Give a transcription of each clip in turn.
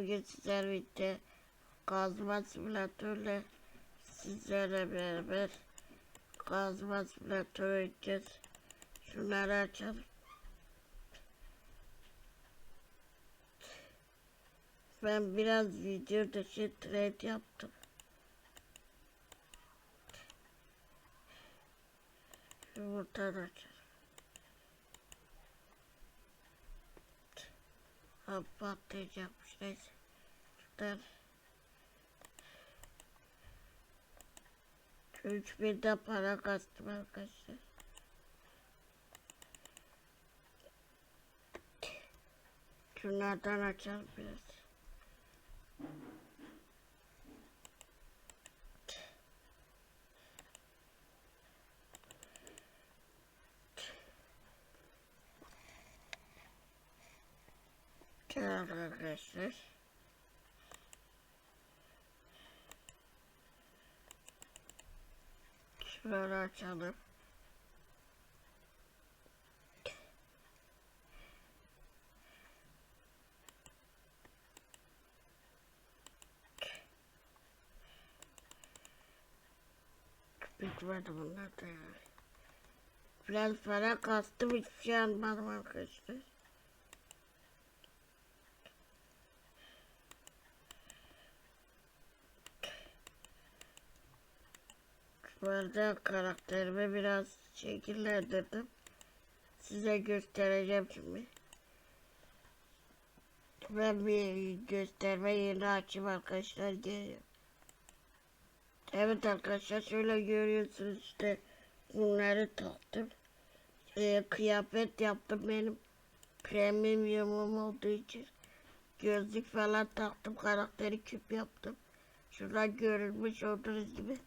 Bugün sizlerle birlikte kazma simülatörle sizlerle beraber kazma simülatörü oynayacağız. Şunları açalım. Ben biraz video dışı trade yaptım. Yumurtadan açalım. Ha, patlayacakmış neyse. Şuradan. Şu üç binde para kastım arkadaşlar. Şunlardan açalım biraz. Şöyle arkadaşlar. Şöyle açalım. Bitmedi bunlar da yani. Biraz para kastım hiçbir şey almadım arkadaşlar. Arada karakterimi biraz şekillendirdim. Size göstereceğim şimdi. Ben bir gösterme yerini açayım arkadaşlar geliyorum. Evet arkadaşlar şöyle görüyorsunuz işte bunları taktım. Ee, kıyafet yaptım benim premiumum olduğu için. Gözlük falan taktım karakteri küp yaptım. Şuradan görülmüş olduğunuz gibi.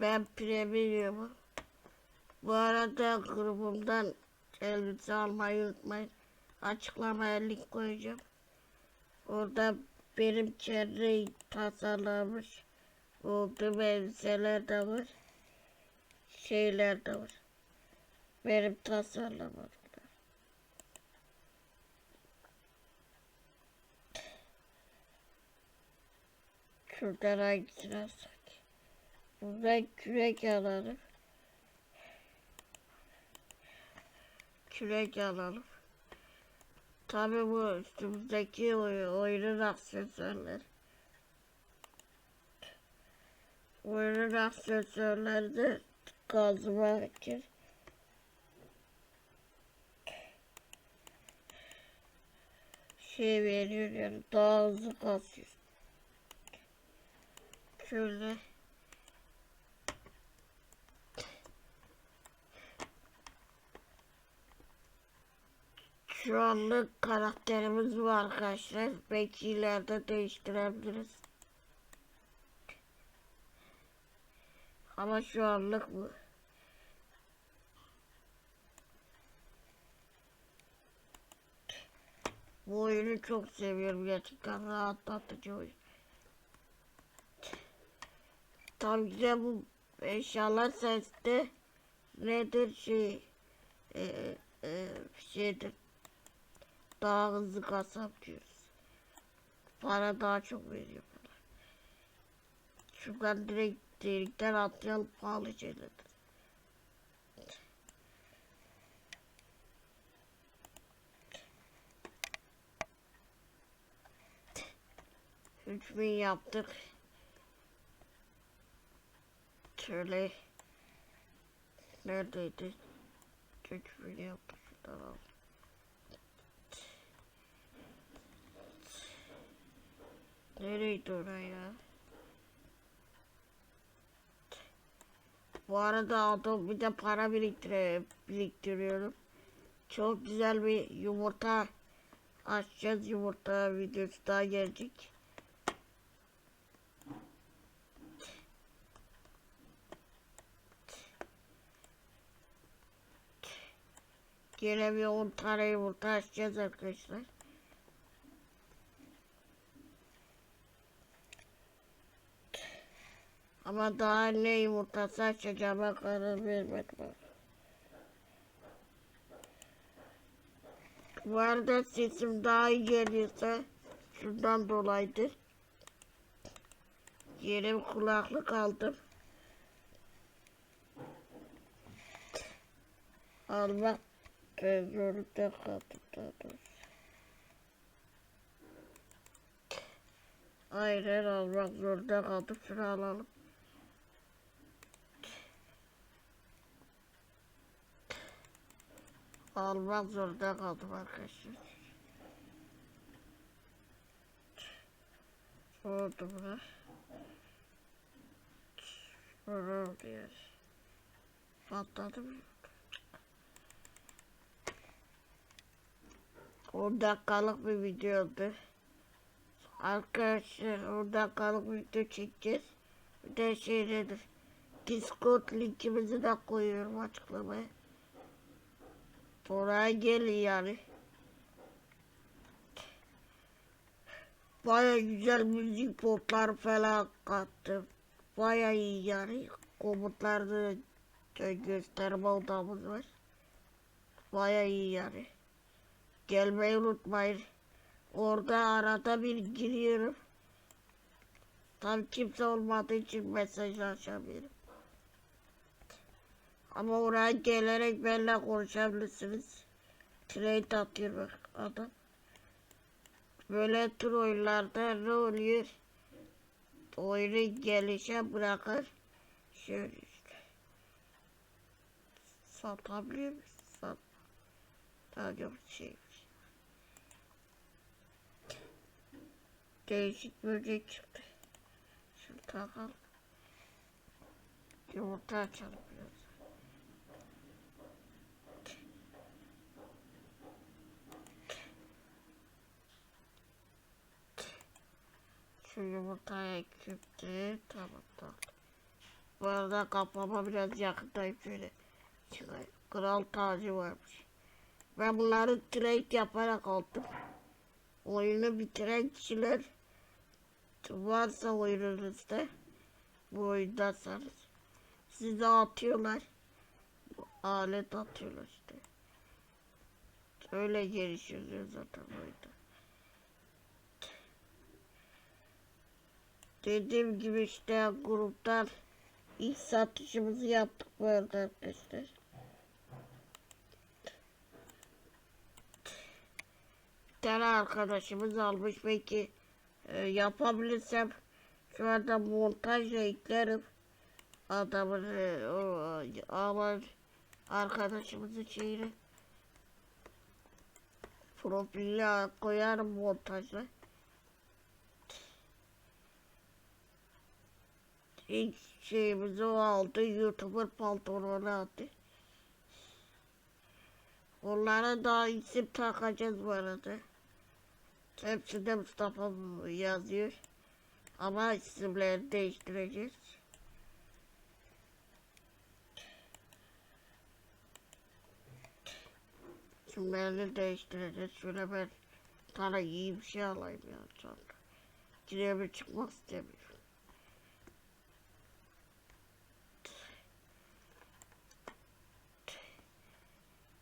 Ben premiumum. Bu arada grubumdan elbise almayı unutmayın. Açıklamaya link koyacağım. Orada benim kendi tasarlamış olduğum elbiseler de var. Şeyler de var. Benim tasarlamadım. Şuradan hangisini alsak? Buradan kürek alalım. Kürek alalım. Tabii bu üstümüzdeki oy oyunun aksesuarları. Oyunun aksesuarları da kazma için. Şey veriyor daha hızlı kazıyor. Şöyle. Şu anlık karakterimiz bu arkadaşlar. Belki ileride değiştirebiliriz. Ama şu anlık bu. Bu oyunu çok seviyorum gerçekten rahatlatıcı oyun. Ki de bu eşyalar seste nedir şey e, e, şeydir daha hızlı kasap diyoruz. Para daha çok veriyor bana. Şuradan direkt delikten atlayalım pahalı şeyler. Üç bin yaptık. Şöyle neredeydi? Üç bin yaptık. Şuradan Nereydi oraya? Bu arada aldım bir de para biriktire, biriktiriyorum. Çok güzel bir yumurta açacağız. Yumurta videosu daha gelecek. Gene bir 10 tane yumurta açacağız arkadaşlar. Ama daha ne yumurtası açacağıma karar vermedim. Bu arada sesim daha iyi geliyorsa şundan dolayıdır. Yerim kulaklık aldım. Almak zorunda kaldım daha doğrusu. Almak zorunda kaldım. Şunu alalım. Almak zorunda kaldım arkadaşlar. Oldu buna. Sonra oldu yani. Patladı mı? 10 dakikalık bir videoydu. Arkadaşlar 10 dakikalık video çekeceğiz. Bir de şey nedir? Discord linkimizi de koyuyorum açıklamaya. Oraya gelin yani. Baya güzel müzik potlar falan kattım. Baya iyi yani. Komutlarda da gösterme odamız var. Baya iyi yani. Gelmeyi unutmayın. Orada arada bir giriyorum. Tam kimse olmadığı için mesaj açamıyorum. Ama oraya gelerek benimle konuşabilirsiniz. Trade atıyor bak adam. Böyle tür oyunlarda ne oluyor? Oyunu gelişe bırakır. Şöyle işte. Satabiliyor musun? Sat. Yok şey. Değişik böcek çıktı. Şunu takalım. Yumurta açalım biraz. Şu yumurtaya küptü. Tamam tamam. Bu arada kapama biraz yakındayım şöyle. Çıkayım. Kral tacı varmış. Ben bunları trade yaparak aldım. Oyunu bitiren kişiler varsa oyununuzda bu oyundaysanız size atıyorlar. Bu alet atıyorlar işte. Öyle gelişiyor zaten oyunda. Dediğim gibi işte gruptan ilk satışımızı yaptık bu arada arkadaşlar. Bir tane arkadaşımız almış belki e, yapabilirsem şu anda montajla eklerim. Adamın e, o aman arkadaşımızın şeyini profiline koyarım montajla. İlk şeyimizi aldı. Youtuber pantolonu aldı. Onlara da isim takacağız bu arada. Hepsinde Mustafa yazıyor. Ama isimlerini değiştireceğiz. İsimlerini değiştireceğiz. Şöyle ben sana iyi bir şey alayım ya sonra. Gireme çıkmak istemiyorum.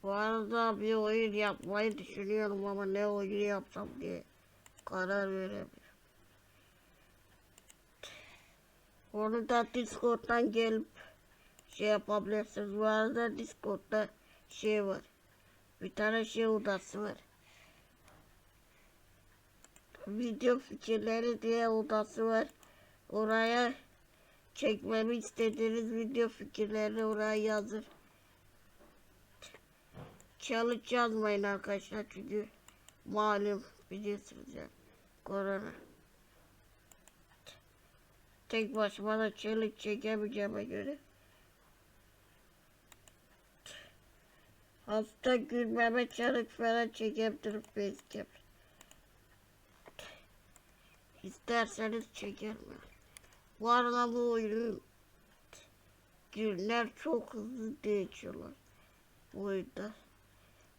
Bu arada bir oyun yapmayı düşünüyorum ama ne oyunu yapsam diye karar veremiyorum. Onu da Discord'dan gelip şey yapabilirsiniz. Bu arada Discord'da şey var. Bir tane şey odası var. Video fikirleri diye odası var. Oraya çekmemi istediğiniz video fikirlerini oraya yazın. Challenge yazmayın arkadaşlar çünkü malum biliyorsunuz ya korona. Tek başıma da challenge çekemeyeceğime göre. Hasta gülmeme challenge falan çekebilirim facecam. İsterseniz çekerim. Bu arada bu oyunun günler çok hızlı değişiyorlar. Bu oyunda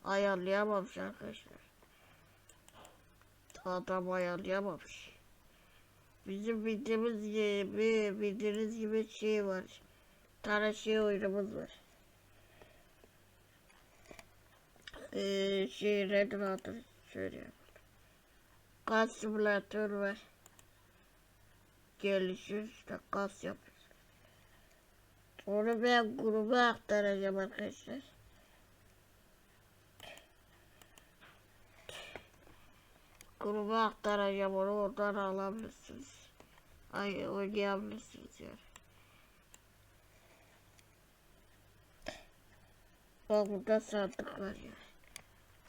ayarlayamamış arkadaşlar. Adam ayarlayamamış. Bizim bildiğimiz gibi, bildiğiniz gibi şey var. Bir tane şey oyunumuz var. Ee, şey nedir adı söyleyeyim. Gaz simülatör var. Gelişir işte gaz yapıyoruz. Onu ben gruba aktaracağım arkadaşlar. Gruba aktaracağım onu oradan alabilirsiniz. Ay oynayabilirsiniz yani. Bak burada sandık var ya.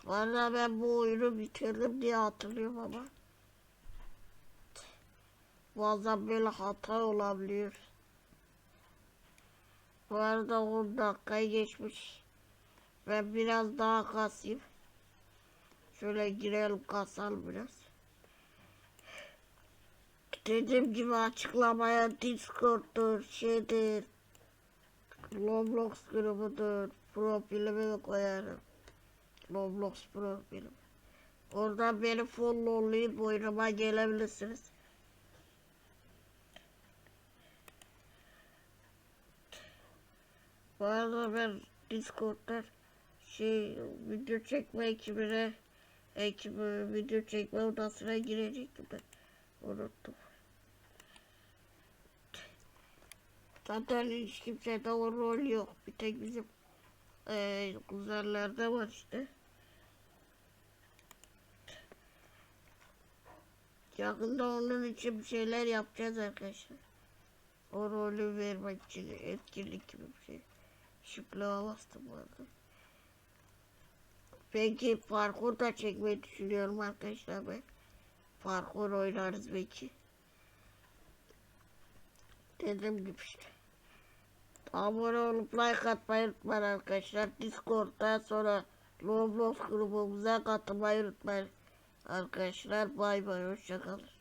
Valla ben bu oyunu bitirdim diye hatırlıyorum ama. Bazen böyle hata olabiliyor. Bu arada 10 dakika geçmiş. Ben biraz daha kasayım. Şöyle girelim kasalım biraz. Dediğim gibi açıklamaya Discord'dur, şeydir, Roblox grubudur, profilimi de koyarım. Roblox profilim. Oradan beni followlayıp oynama gelebilirsiniz. Bu arada ben Discord'da şey video çekme ekibine ekibi video çekme odasına girecektim ben. Unuttum. Zaten hiç kimsede o rol yok. Bir tek bizim eee kuzenlerde var işte. Yakında onun için bir şeyler yapacağız arkadaşlar. O rolü vermek için etkinlik gibi bir şey. Şıklığa bastım bu arada. Belki parkur da çekmeyi düşünüyorum arkadaşlar ben. Parkur oynarız belki. Dediğim gibi işte. Abone olup like atmayı unutmayın arkadaşlar. Discord'dan sonra Roblox grubumuza katılmayı unutmayın. Arkadaşlar bay bay hoşçakalın.